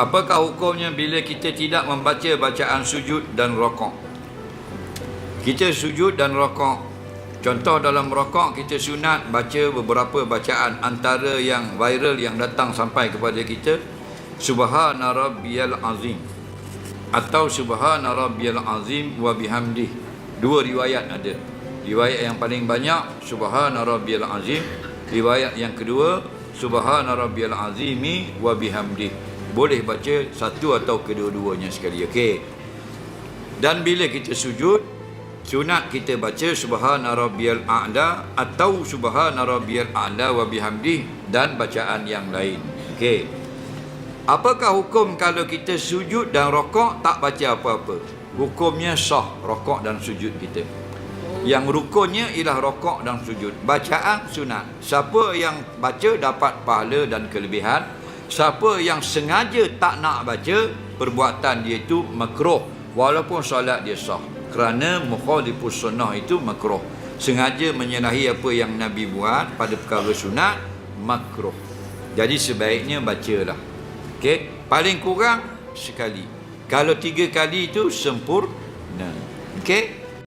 Apakah hukumnya bila kita tidak membaca bacaan sujud dan rokok? Kita sujud dan rokok. Contoh dalam rokok kita sunat baca beberapa bacaan antara yang viral yang datang sampai kepada kita Subhana rabbiyal azim atau Subhana rabbiyal azim wa bihamdih. Dua riwayat ada. Riwayat yang paling banyak Subhana rabbiyal azim, riwayat yang kedua Subhana rabbiyal azimi wa bihamdih. Boleh baca satu atau kedua-duanya sekali. Okey. Dan bila kita sujud, sunat kita baca subhana rabbiyal a'la atau subhana rabbiyal a'la wa bihamdih dan bacaan yang lain. Okey. Apakah hukum kalau kita sujud dan rokok tak baca apa-apa? Hukumnya sah rokok dan sujud kita. Yang rukunnya ialah rokok dan sujud. Bacaan sunat. Siapa yang baca dapat pahala dan kelebihan. Siapa yang sengaja tak nak baca, perbuatan dia itu makruh. Walaupun solat dia sah. Kerana mukhalifus sunnah itu makruh. Sengaja menyalahi apa yang Nabi buat pada perkara sunat, makruh. Jadi sebaiknya bacalah. Okey, paling kurang sekali. Kalau tiga kali itu sempurna. Okey?